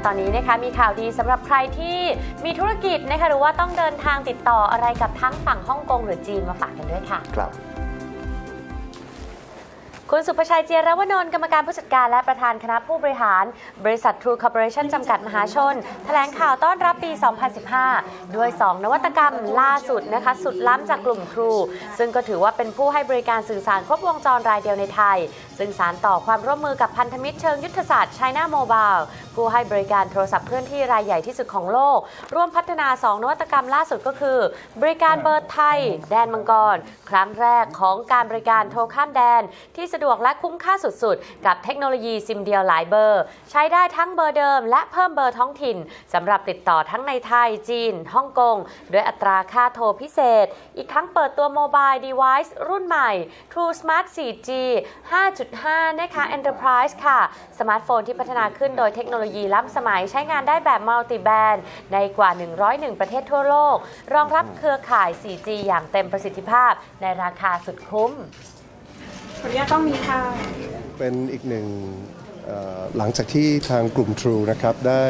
และตอนนี้นะคะมีข่าวดีสำหรับใครที่มีธุรกิจนะคะหรือว่าต้องเดินทางติดต่ออะไรกับทั้งฝั่งฮ่องกงหรือจีนมาฝากกันด้วยค่ะ ครับคุณสุภชัยเจียรวนนท์กรรมการผู้จัดการและประธานคณะผู้บริหาร บริษัท True Corporation จำกัดมหาชน แถลงข่าวต้อนรับปี 2015 ด้วย 2 นวัตกรรมล่าสุดนะคะ สุดล้ำจากกลุ่ม True ซึ่งก็ถือว่าเป็นผู้ให้บริการสื่อสารครบวงจรรายเดียวในไทย ซึ่งสารต่อความร่วมมือกับพันธมิตรเชิงยุทธศาสตร์ China Mobile ผู้ให้บริการโทรศัพท์เคลื่อนที่รายใหญ่ที่สุดของโลก ร่วมพัฒนา 2 นวัตกรรมล่าสุดก็คือ บริการเบอร์ไทย แดนมังกร ครั้งแรกของการบริการโทรข้ามแดน ที่สะดวกและคุ้มค่าสุดๆ กับเทคโนโลยีซิมเดียวหลายเบอร์ ใช้ได้ทั้งเบอร์เดิม และเพิ่มเบอร์ท้องถิ่นสำหรับติดต่อทั้งในไทยจีนฮ่องกงด้วยอัตราค่าโทรพิเศษ อีกทั้งเปิดตัวโมบายเดเวิ์รุ่นใหม่ True Smart 4G 5.5 นะคะ Enterprise ค่ะ สมาร์ทโฟนที่พัฒนาขึ้นโดยเทคโนโลยีล้ำสมัยใช้งานได้แบบมัลติแบนในกว่า 101 ประเทศทั่วโลก รองรับเครือข่าย 4G อย่างเต็มประสิทธิภาพ ในราคาสุดคุ้มขออนุญาตต้องมีค่ะ เป็นอีกหนึ่งเอ่อหลังจากที่ทางกลุ่ม True นะครับ ได้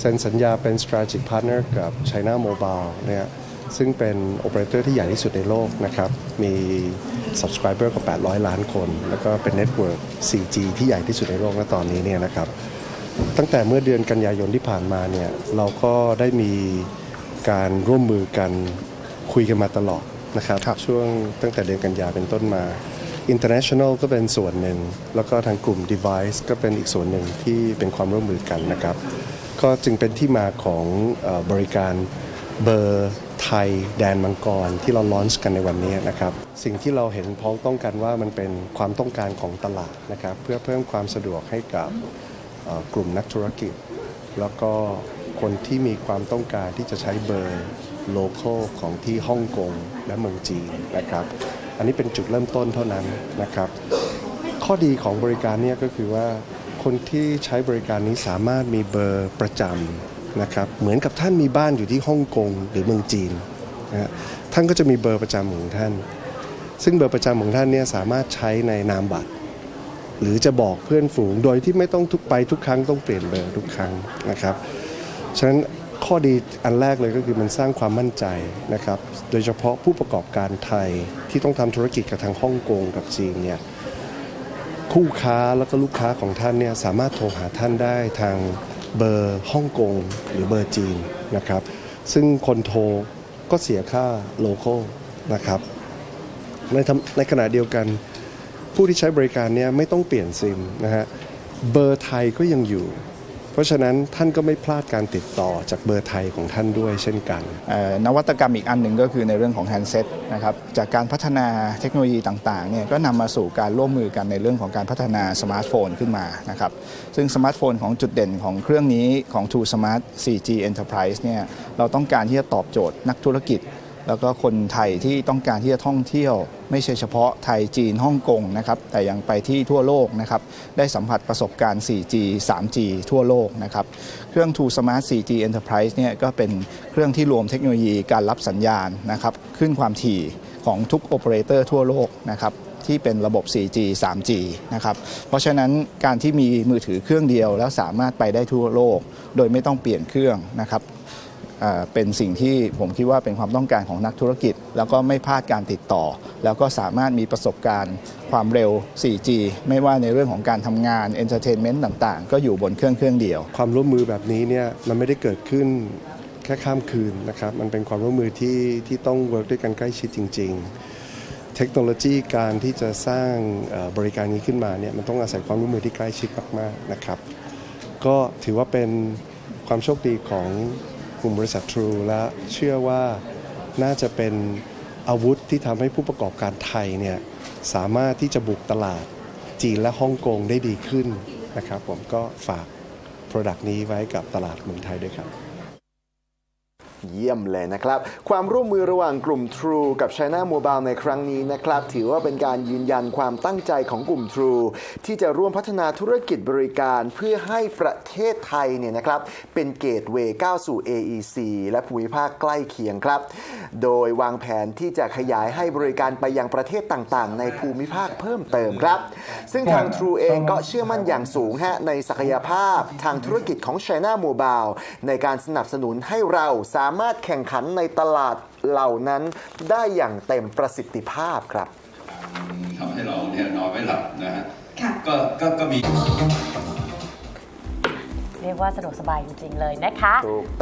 เซ็นสัญญาเป็น strategic partner กับ China Mobile เนี่ยซึ่งเป็นโอเปอเรเตอร์ที่ใหญ่ที่สุดในโลกนะครับ มี subscriber กว่า 800 ล้านคน แล้วก็เป็น network 4G ที่ใหญ่ที่สุดในโลกณตอนนี้เนี่ยนะครับ ตั้งแต่เมื่อเดือนกันยายนที่ผ่านมาเนี่ยเราก็ได้มีการร่วมมือกันคุยกันมาตลอดนะครับช่วงตั้งแต่เดือนกันยาเป็นต้นมา International ก็เป็นส่วนหนึ่ง แล้วก็ทางกลุ่ม Device ก็เป็นอีกส่วนหนึ่งที่เป็นความร่วมมือกันนะครับ ก็จึงเป็นที่มาของเออบริการเบอร์ไทยแดนมังกรที่เราลอนช์กันในวันนี้นะครับ สิ่งที่เราเห็นพ้องต้องกันว่ามันเป็นความต้องการของตลาดนะครับ เพื่อเพิ่มความสะดวกให้กับเอ่อ กลุ่มนักธุรกิจ แล้วก็คนที่มีความต้องการที่จะใช้เบอร์โลเคอลของที่ฮ่องกงและเมืองจีนนะครับ อันนี้เป็นจุดเริ่มต้นเท่านั้นนะครับ ข้อดีของบริการนี่ยก็คือว่าคนที่ใช้บริการนี้สามารถมีเบอร์ประจำนะครับ เหมือนกับท่านมีบ้านอยู่ที่ฮ่องกงหรือเมืองจีนนะฮะท่านก็จะมีเบอร์ประจำของท่าน ซึ่งเบอร์ประจำของท่านเนี่ยสามารถใช้ในนามบัตร หรือจะบอกเพื่อนฝูง โดยที่ไม่ต้องทุกไปทุกครั้งต้องเปลี่ยนเบอร์ทุกครั้งนะครับ ฉะนั้นข้อดีอันแรกเลยก็คือมันสร้างความมั่นใจนะครับ โดยเฉพาะผู้ประกอบการไทยที่ต้องทำธุรกิจกับทางฮ่องกงกับจีนเนี่ยคู่ค้าแล้วก็ลูกค้าของท่านเนี่ยสามารถโทรหาท่านได้ทางเบอร์ฮ่องกงหรือเบอร์จีนนะครับ ซึ่งคนโทรก็เสียค่าโลโก้นะครับในในขณะเดียวกัน ผู้ที่ใช้บริการเนี้ไม่ต้องเปลี่ยนซิมนะฮะเบอร์ไทยก็ยังอยู่ เพราะฉะนั้นท่านก็ไม่พลาดการติดต่อจากเบอร์ไทยของท่านด้วยเช่นกันนวัตกรรมอีกอันหนึ่งก็คือในเรื่องของแฮนด์เซ็ตนะครับจากการพัฒนาเทคโนโลยีต่างๆเนี่ยก็นำมาสู่การร่วมมือกันในเรื่องของการพัฒนาสมาร์ทโฟนขึ้นมานะครับซึ่งสมาร์ทโฟนของจุดเด่นของเครื่องนี้ของ True Smart 4G Enterprise เนี่ยเราต้องการที่จะตอบโจทย์นักธุรกิจ แล้วก็คนไทยที่ต้องการที่จะท่องเที่ยว ไม่ใช่เฉพาะไทยจีนฮ่องกงนะครับแต่ยังไปที่ทั่วโลกนะครับได้สัมผัสประสบการณ์ 4G 3G ทั่วโลกนะครับเครื่อง True Smart 4G Enterprise เนี่ยก็เป็นเครื่องที่รวมเทคโนโลยีการรับสัญญาณนะครับขึ้นความถี่ของทุกโอเปอเรเตอร์ทั่วโลกนะครับที่เป็นระบบ 4G 3G นะครับ เพราะฉะนั้นการที่มีมือถือเครื่องเดียวแล้วสามารถไปได้ทั่วโลก โดยไม่ต้องเปลี่ยนเครื่องนะครับ เป็นสิ่งที่ผมคิดว่าเป็นความต้องการของนักธุรกิจ แล้วก็ไม่พลาดการติดต่อ แล้วก็สามารถมีประสบการณ์ความเร็ว 4G ไม่ว่าในเรื่องของการทำงานเอนเตอร์เทนเมนต์ต่างๆ ก็อยู่บนเครื่องเครื่องเดียว ความร่วมมือแบบนี้เนี่ยมันไม่ได้เกิดขึ้นแค่ข้ามคืนนะครับมันเป็นความร่วมมือที่ที่ต้องเวิร์กด้วยกันใกล้ชิดจริง ๆ เทคโนโลยีการที่จะสร้างบริการนี้ขึ้นมาเนี่ยมันต้องอาศัยความร่วมมือที่ใกล้ชิดมากๆนะครับ ก็ถือว่าเป็นความโชคดีของ กลุ่มบริษัท True และเชื่อว่าน่าจะเป็นอาวุธที่ทำให้ผู้ประกอบการไทยเนี่ยสามารถที่จะบุกตลาดจีนและฮ่องกงได้ดีขึ้นนะครับผมก็ฝาก Product นี้ไว้กับตลาดเมืองไทยด้วยครับ เยี่ยมเลยนะครับ ความร่วมมือระหว่างกลุ่ม True กับ China Mobile ในครั้งนี้นะครับ ถือว่าเป็นการยืนยันความตั้งใจของกลุ่ม True ที่จะร่วมพัฒนาธุรกิจบริการเพื่อให้ประเทศไทยเนี่ยนะครับเป็นเกตเวย์ก้าวสู่ AEC และภูมิภาคใกล้เคียงครับ โดยวางแผนที่จะขยายให้บริการไปยังประเทศต่างๆ ในภูมิภาคเพิ่มเติมครับ ซึ่งทาง True เองก็เชื่อมั่นอย่างสูงฮะในศักยภาพทางธุรกิจของ China Mobile ในการสนับสนุนให้เราสามารถแข่งขันในตลาดเหล่านั้นได้อย่างเต็มประสิทธิภาพครับทำให้เราเนี่ยนอนไม่หลับนะฮะค่ะก็ก็ก็มี เรียกว่าสะดวกสบายจริง ๆ เลยนะคะถูกต้อง